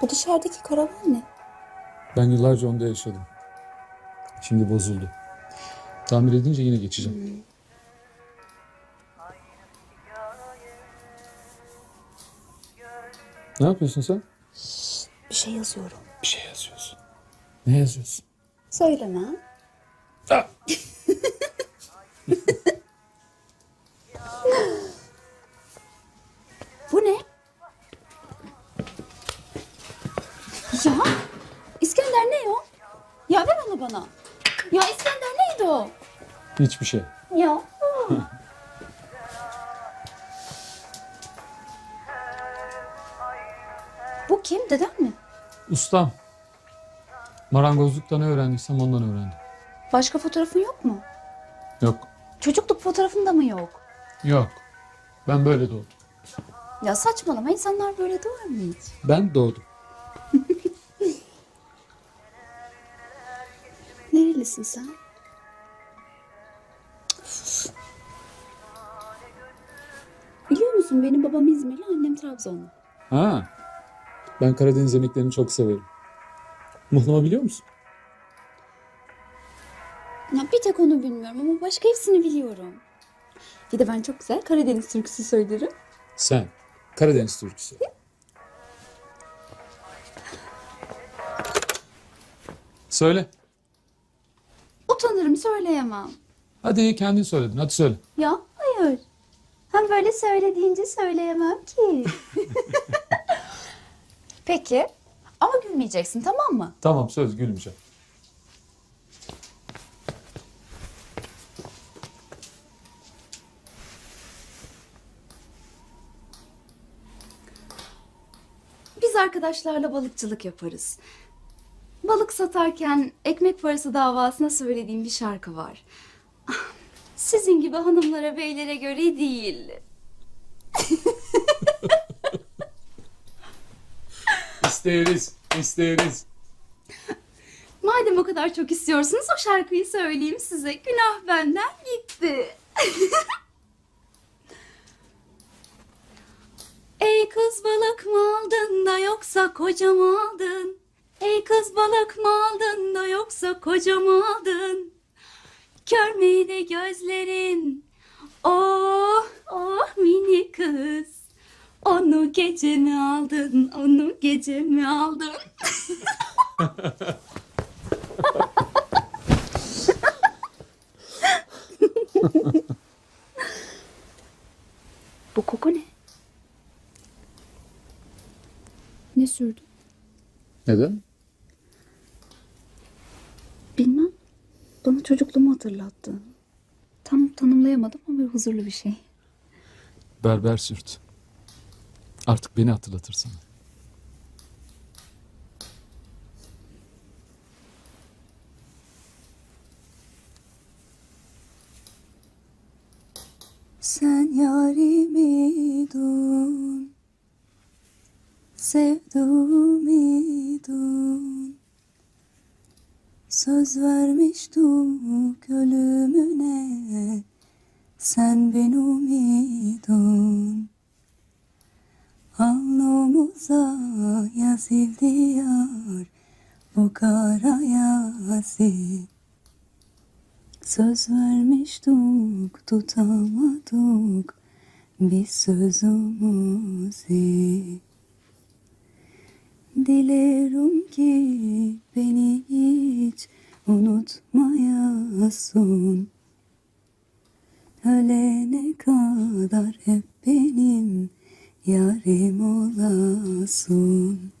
Bu dışarıdaki karavan ne? Ben yıllarca onda yaşadım. Şimdi bozuldu. Tamir edince yine geçeceğim. Ne yapıyorsun sen? Bir şey yazıyorum. Bir şey yazıyorsun. Ne yazıyorsun? Söylemem. Ah! Bana. Ya İskender neydi o? Hiçbir şey. Ya. Bu kim? Dedem mi? Ustam. Marangozlukta ne öğrendiysem ondan öğrendim. Başka fotoğrafın yok mu? Yok. Çocukluk fotoğrafın da mı yok? Yok. Ben böyle doğdum. Ya saçmalama insanlar böyle doğar mı hiç? Ben doğdum. Nerelisin sen? Biliyor musun benim babam İzmirli, annem Trabzonlu. Ha. Ben Karadeniz yemeklerini çok severim. Muhlama biliyor musun? Ya bir tek onu bilmiyorum ama başka hepsini biliyorum. Bir de ben çok güzel Karadeniz türküsü söylerim. Sen. Karadeniz türküsü. Söyle. Utanırım söyleyemem. Hadi kendin söyledin. Hadi söyle. Ya hayır. Hem böyle söylediğince söyleyemem ki. Peki. Ama gülmeyeceksin tamam mı? Tamam söz gülmeyeceğim. Biz arkadaşlarla balıkçılık yaparız. Balık satarken ekmek parası davasına söylediğim bir şarkı var. Ah, Sizin gibi hanımlara beylere göre değil. İsteriz. isteriz. Madem o kadar çok istiyorsunuz o şarkıyı söyleyeyim size. Günah benden gitti. Ey kız balık mı aldın da yoksa koca mı aldın? Ey kız balık mı aldın da yoksa koca mı aldın? Kör müydü gözlerin? Oh oh mini kız. Onu gece mi aldın? Onu gece mi aldın? Bu koku ne? Ne sürdün? Neden? Bana çocukluğumu hatırlattı. Tam tanımlayamadım ama huzurlu bir şey. Berber sürt. Artık beni hatırlatır sana. Sen yarimi dun, sevduğumu dun. Söz vermiştik ölümüne, sen benim idun. Alnımıza yazıldı yar, bu kara yazı. Söz vermiştik tutamadık biz sözümüzü. Dilerim ki beni hiç unutmayasın. Ölene kadar hep benim yarim olasın.